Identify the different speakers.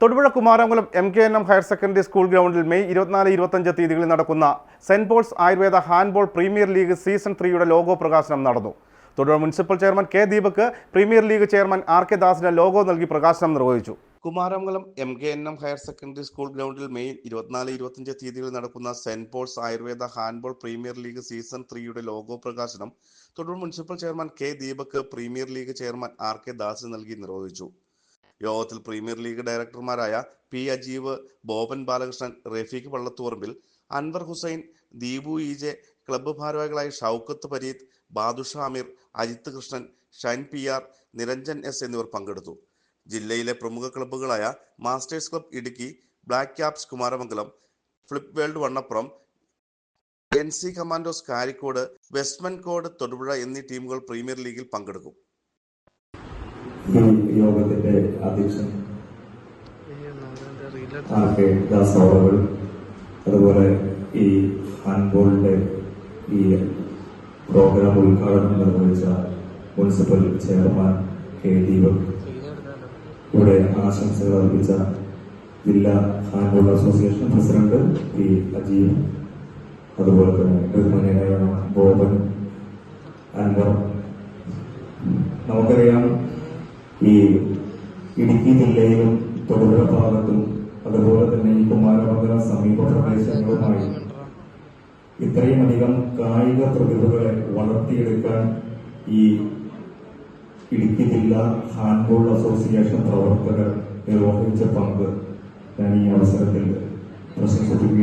Speaker 1: Thodupuzha Kumaramkulam M K N M higher secondary school ഗ്രൗണ്ടിൽ May ഇരുപത്തിനാല് ഇരുപത്തഞ്ച് തീയതികളിൽ നടക്കുന്ന Saint Paul's Ayurveda handball premier league season ത്രീയുടെ ലോഗോ പ്രകാശനം നടന്നു. Thodupuzha municipal chairman K Deepak premier league chairman R K ദാസിന് logo നൽകി പ്രകാശനം നിർവഹിച്ചു. Kumaramkulam M K N M higher secondary school ഗ്രൗണ്ടിൽ മെയ് ഇരുപത്തിനാല് ഇരുപത്തിയഞ്ച് തീയതികളിൽ നടക്കുന്ന Saint Paul's Ayurveda handball premier league season ത്രീയുടെ ലോഗോ പ്രകാശനം Thodupuzha municipal chairman K Deepak premier league chairman R K ദാസിന് നൽകി നിർവഹിച്ചു. യോഗത്തിൽ premier league ഡയറക്ടർമാരായ P Ajeev Boban Balakrishnan Rafeeq Vallathuparambil Anwar Hussain Deepu E J club ഭാരവാഹികളായ Shoukath Pareeth Badusha Ameer Ajith Krishnan Shine P R Niranjan S എന്നിവർ പങ്കെടുത്തു. ജില്ലയിലെ പ്രമുഖ ക്ലബ്ബുകളായ Masters club Idukki black caps Kumaramangalam flip world Vannappuram N C commandos Karikode വെസ്റ്റ്മൻ കോഡ് തൊടുപുഴ എന്നീ ടീമുകൾ premier ലീഗിൽ പങ്കെടുക്കും.
Speaker 2: യോഗത്തിന്റെ അധ്യക്ഷൻ. R K. ദാസ് അവറുകൾ അതുപോലെ ഈ ഹാൻഡ്ബോളിന്റെ ഈ പ്രോഗ്രാം ഉദ്ഘാടനം നിർവഹിച്ച മുനിസിപ്പൽ ചെയർമാൻ കെ. ദീപക്. ഇവിടെ ആശംസകൾ അർപ്പിച്ച ജില്ലാ handball association president P. Ajeev. അതുപോലെ തന്നെ ബഹുമാനിയായ ബോബൻ അൻവർ. നമുക്കറിയാം ഈ ഇടുക്കി ജില്ലയിലും തൊടുപുഴ ഭാഗത്തും അതുപോലെ തന്നെ ഈ കുമാരമംഗലം സമീപ പ്രദേശങ്ങളുമായി ഇത്രയും അധികം കായിക പ്രതിഭകളെ വളർത്തിയെടുക്കാൻ ഈ ഇടുക്കി ജില്ലാ ഹാൻഡ്ബോൾ അസോസിയേഷൻ പ്രവർത്തകർ നിർവഹിച്ച പങ്ക് ഞാൻ ഈ അവസരത്തിൽ പ്രശംസിക്കുകയാണ്.